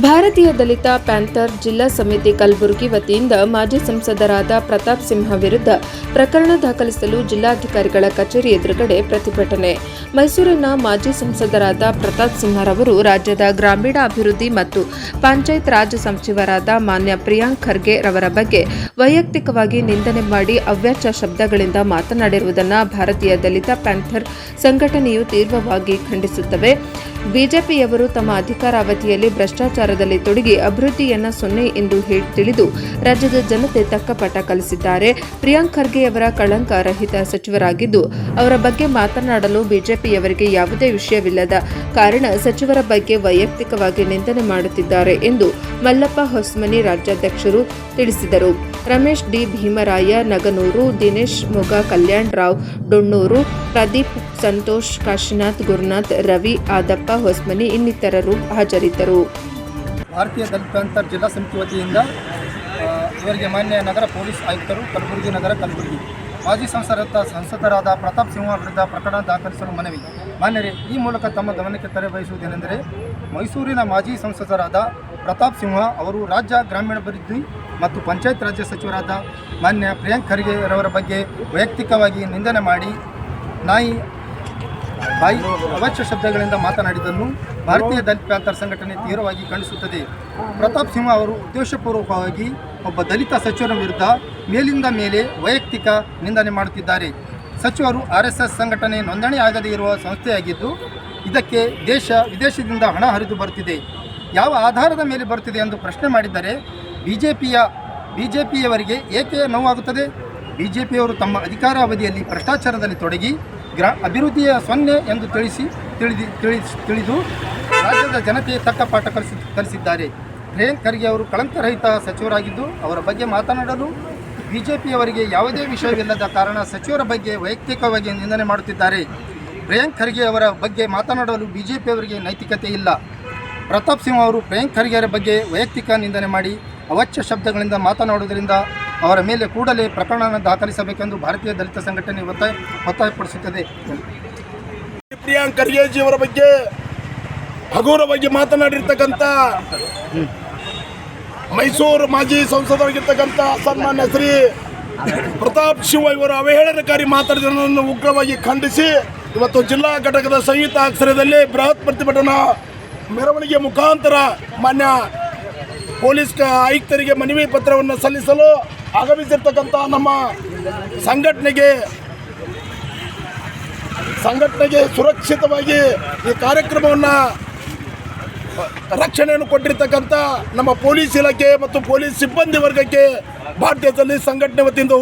ಭಾರತೀಯ ದಲಿತ ಪ್ಯಾಂಥರ್ ಜಿಲ್ಲಾ ಸಮಿತಿ ಕಲಬುರಗಿ ವತಿಯಿಂದ ಮಾಜಿ ಸಂಸದರಾದ ಪ್ರತಾಪ್ ಸಿಂಹ ವಿರುದ್ಧ ಪ್ರಕರಣ ದಾಖಲಿಸಲು ಜಿಲ್ಲಾಧಿಕಾರಿಗಳ ಕಚೇರಿ ಎದುರುಗಡೆ ಪ್ರತಿಭಟನೆ. ಮೈಸೂರಿನ ಮಾಜಿ ಸಂಸದರಾದ ಪ್ರತಾಪ್ ಸಿಂಹರವರು ರಾಜ್ಯದ ಗ್ರಾಮೀಣ ಅಭಿವೃದ್ಧಿ ಮತ್ತು ಪಂಚಾಯತ್ ರಾಜ್ ಸಚಿವರಾದ ಮಾನ್ಯ ಪ್ರಿಯಾಂಕ್ ಖರ್ಗೆ ರವರ ಬಗ್ಗೆ ವೈಯಕ್ತಿಕವಾಗಿ ನಿಂದನೆ ಮಾಡಿ ಅವ್ಯಾಚ ಶಬ್ದಗಳಿಂದ ಮಾತನಾಡಿರುವುದನ್ನು ಭಾರತೀಯ ದಲಿತ ಪ್ಯಾಂಥರ್ ಸಂಘಟನೆಯು ತೀವ್ರವಾಗಿ ಖಂಡಿಸುತ್ತವೆ. ಬಿಜೆಪಿಯವರು ತಮ್ಮ ಅಧಿಕಾರಾವಧಿಯಲ್ಲಿ ಭ್ರಷ್ಟಾಚಾರದಲ್ಲಿ ತೊಡಗಿ ಅಭಿವೃದ್ಧಿಯನ್ನ ಸೊನ್ನೆ ಎಂದು ತಿಳಿದು ರಾಜ್ಯದ ಜನತೆ ತಕ್ಕ ಪಾಠ ಕಲಿಸಿದ್ದಾರೆ. ಪ್ರಿಯಾಂಕ್ ಖರ್ಗೆಯವರ ಕಳಂಕ ರಹಿತ ಸಚಿವರಾಗಿದ್ದು, ಅವರ ಬಗ್ಗೆ ಮಾತನಾಡಲು ಬಿಜೆಪಿಯವರಿಗೆ ಯಾವುದೇ ವಿಷಯವಿಲ್ಲದ ಕಾರಣ ಸಚಿವರ ಬಗ್ಗೆ ವೈಯಕ್ತಿಕವಾಗಿ ನಿಂದನೆ ಮಾಡುತ್ತಿದ್ದಾರೆ ಎಂದು ಮಲ್ಲಪ್ಪ ಹೊಸ್ಮನಿ ರಾಜ್ಯಾಧ್ಯಕ್ಷರು ತಿಳಿಸಿದರು. ರಮೇಶ್ ಡಿ. ಭೀಮರಾಯ, ನಗನೂರು, ದಿನೇಶ್ ಮೊಗ, ಕಲ್ಯಾಣ್ ರಾವ್, ಡೊಣ್ಣೂರು, ಪ್ರದೀಪ್ ಸಂತೋಷ್, ಕಾಶಿನಾಥ್, ಗುರುನಾಥ್, ರವಿ, ಆದಪ್ಪ ಹೊಸ್ಮನಿ ಇನ್ನಿತರರು ಹಾಜರಿದ್ದರು. ಭಾರತೀಯ ದಲಿತ ಪ್ಯಾಂಥರ್ ಜಿಲ್ಲಾ ಸಮಿತಿ ವತಿಯಿಂದ ಇವರಿಗೆ ಮಾನ್ಯ ನಗರ ಪೊಲೀಸ್ ಆಯುಕ್ತರು ಕಲಬುರಗಿ ನಗರ ಕಲಬುರಗಿ. ಮಾಜಿ ಸಂಸದ ಸಂಸದರಾದ ಪ್ರತಾಪ್ ಸಿಂಹ ವಿರುದ್ಧ ಪ್ರಕರಣ ದಾಖಲಿಸಲು ಮನವಿ. ಮಾನ್ಯರೇ, ಈ ಮೂಲಕ ತಮ್ಮ ಗಮನಕ್ಕೆ ತರೆ ಬಯಸುವುದೇನೆಂದರೆ ಮೈಸೂರಿನ ಮಾಜಿ ಸಂಸದರಾದ ಪ್ರತಾಪ್ ಸಿಂಹ ಅವರು ರಾಜ್ಯ ಗ್ರಾಮೀಣಾಭಿವೃದ್ಧಿ ಮತ್ತು ಪಂಚಾಯತ್ ರಾಜ್ಯ ಸಚಿವರಾದ ಮಾನ್ಯ ಪ್ರಿಯಾಂಕ್ ಖರ್ಗೆ ಅವರ ಬಗ್ಗೆ ವೈಯಕ್ತಿಕವಾಗಿ ನಿಂದನೆ ಮಾಡಿ, ನಾಯಿ ಬಾಯಿ ಅವಾಚ್ಯ ಶಬ್ದಗಳಿಂದ ಮಾತನಾಡಿದ್ದನ್ನು ಭಾರತೀಯ ದಲಿತ ಪ್ಯಾಂಥರ್ ಸಂಘಟನೆ ತೀವ್ರವಾಗಿ ಖಂಡಿಸುತ್ತದೆ. ಪ್ರತಾಪ್ ಸಿಂಹ ಅವರು ಉದ್ದೇಶಪೂರ್ವಕವಾಗಿ ಒಬ್ಬ ದಲಿತ ಸಚಿವರ ವಿರುದ್ಧ ಮೇಲಿಂದ ಮೇಲೆ ವೈಯಕ್ತಿಕ ನಿಂದನೆ ಮಾಡುತ್ತಿದ್ದಾರೆ. ಸಚಿವರು ಆರ್ ಸಂಘಟನೆ ನೋಂದಣಿ ಆಗದೇ ಇರುವ ಸಂಸ್ಥೆಯಾಗಿದ್ದು, ಇದಕ್ಕೆ ದೇಶ ವಿದೇಶದಿಂದ ಹಣ ಹರಿದು ಬರುತ್ತಿದೆ. ಯಾವ ಆಧಾರದ ಮೇಲೆ ಬರುತ್ತಿದೆ ಎಂದು ಪ್ರಶ್ನೆ ಮಾಡಿದ್ದರೆ ಬಿ ಜೆ ಪಿಯ ಬಿ ಜೆ ಪಿಯವರಿಗೆ ಏಕೆ ನೋವಾಗುತ್ತದೆ? ಬಿ ಜೆ ಪಿಯವರು ತಮ್ಮ ಅಧಿಕಾರಾವಧಿಯಲ್ಲಿ ಭ್ರಷ್ಟಾಚಾರದಲ್ಲಿ ತೊಡಗಿ ಗ್ರಾ ಅಭಿವೃದ್ಧಿಯ ಸೊನ್ನೆ ಎಂದು ತಿಳಿಸಿ, ತಿಳಿದು ತಿಳಿ ತಿಳಿದು ರಾಜ್ಯದ ಜನತೆ ತಕ್ಕ ಪಾಠ ಕಲಿಸಿ, ಕಲಿಸಿದ್ದಾರೆ. ಪ್ರಿಯಾಂಕ್ ಖರ್ಗೆ ಅವರು ಕಳಂಕರಹಿತ ಸಚಿವರಾಗಿದ್ದು, ಅವರ ಬಗ್ಗೆ ಮಾತನಾಡಲು ಬಿ ಜೆ ಪಿಯವರಿಗೆ ಯಾವುದೇ ವಿಷಯವಿಲ್ಲದ ಕಾರಣ ಸಚಿವರ ಬಗ್ಗೆ ವೈಯಕ್ತಿಕವಾಗಿ ನಿಂದನೆ ಮಾಡುತ್ತಿದ್ದಾರೆ. ಪ್ರಿಯಾಂಕ್ ಖರ್ಗೆ ಅವರ ಬಗ್ಗೆ ಮಾತನಾಡಲು ಬಿ ಜೆ ಪಿಯವರಿಗೆ ನೈತಿಕತೆ ಇಲ್ಲ. ಪ್ರತಾಪ್ ಸಿಂಹ ಅವರು ಪ್ರಿಯಾಂಕ್ ಖರ್ಗೆ ಅವರ ಬಗ್ಗೆ ವೈಯಕ್ತಿಕ ನಿಂದನೆ ಮಾಡಿ ಅವಚ್ಯ ಶಬ್ದಗಳಿಂದ ಮಾತನಾಡುವುದರಿಂದ ಅವರ ಮೇಲೆ ಕೂಡಲೇ ಪ್ರಕರಣ ದಾಖಲಿಸಬೇಕೆಂದು ಭಾರತೀಯ ದಲಿತ ಸಂಘಟನೆ ಒತ್ತಾಯ ಒತ್ತಾಯಪಡಿಸುತ್ತದೆ. ಪ್ರಿಯಾಂಕ್ ಖರ್ಗೆಜಿ ಅವರ ಬಗ್ಗೆ ಹಗುರವಾಗಿ ಮಾತನಾಡಿರ್ತಕ್ಕಂಥ ಮೈಸೂರು ಮಾಜಿ ಸಂಸದರಾಗಿರ್ತಕ್ಕಂಥ ಸನ್ಮಾನ್ಯ ಶ್ರೀ ಪ್ರತಾಪ್ ಶಿವ ಇವರು ಅವಹೇಳನಕಾರಿ ಮಾತಾಡಿದನ್ನು ಉಗ್ರವಾಗಿ ಖಂಡಿಸಿ ಇವತ್ತು ಜಿಲ್ಲಾ ಘಟಕದ ಸಂಯುಕ್ತ ಆಶ್ರಯದಲ್ಲಿ ಬೃಹತ್ ಪ್ರತಿಭಟನಾ ಮೆರವಣಿಗೆ ಮುಖಾಂತರ ಮಾನ್ಯ ಪೊಲೀಸ್ ಆಯುಕ್ತರಿಗೆ ಮನವಿ ಪತ್ರವನ್ನು ಸಲ್ಲಿಸಲು ಆಗಮಿಸಿರ್ತಕ್ಕಂಥ ನಮ್ಮ ಸಂಘಟನೆಗೆ ಸಂಘಟನೆಗೆ ಸುರಕ್ಷಿತವಾಗಿ ಈ ಕಾರ್ಯಕ್ರಮವನ್ನು ರಕ್ಷಣೆಯನ್ನು ಕೊಟ್ಟಿರ್ತಕ್ಕಂಥ ನಮ್ಮ ಪೊಲೀಸ್ ಇಲಾಖೆ ಮತ್ತು ಪೊಲೀಸ್ ಸಿಬ್ಬಂದಿ ವರ್ಗಕ್ಕೆ ಭಾರತೀಯದಲ್ಲಿ ಸಂಘಟನೆ ವತಿಯಿಂದ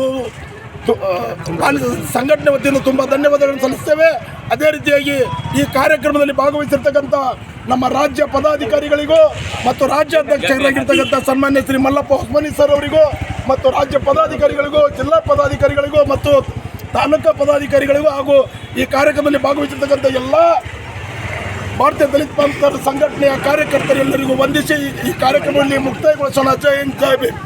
ಸಂಘಟನೆ ವತಿಯಿಂದ ತುಂಬ ಧನ್ಯವಾದಗಳನ್ನು ಸಲ್ಲಿಸ್ತೇವೆ. ಅದೇ ರೀತಿಯಾಗಿ ಈ ಕಾರ್ಯಕ್ರಮದಲ್ಲಿ ಭಾಗವಹಿಸಿರ್ತಕ್ಕಂಥ ನಮ್ಮ ರಾಜ್ಯ ಪದಾಧಿಕಾರಿಗಳಿಗೂ ಮತ್ತು ರಾಜ್ಯಾಧ್ಯಕ್ಷರಾಗಿರ್ತಕ್ಕಂಥ ಸನ್ಮಾನ್ಯ ಶ್ರೀ ಮಲ್ಲಪ್ಪ ಹೊಸ್ಮನಿ ಸರ್ ಅವರಿಗೂ ಮತ್ತು ರಾಜ್ಯ ಪದಾಧಿಕಾರಿಗಳಿಗೂ, ಜಿಲ್ಲಾ ಪದಾಧಿಕಾರಿಗಳಿಗೂ ಮತ್ತು ತಾಲೂಕು ಪದಾಧಿಕಾರಿಗಳಿಗೂ ಹಾಗೂ ಈ ಕಾರ್ಯಕ್ರಮದಲ್ಲಿ ಭಾಗವಹಿಸಿರ್ತಕ್ಕಂಥ ಎಲ್ಲ ಭಾರತೀಯ ದಲಿತ ಪಂಥರ ಸಂಘಟನೆಯ ಕಾರ್ಯಕರ್ತರೆಲ್ಲರಿಗೂ ವಂದಿಸಿ ಈ ಕಾರ್ಯಕ್ರಮದಲ್ಲಿ ಮುಕ್ತಾಯಗೊಳಿಸೋಣ. ಜೈ ಹಿಂದ್, ಜೈ ಭೀಮ್.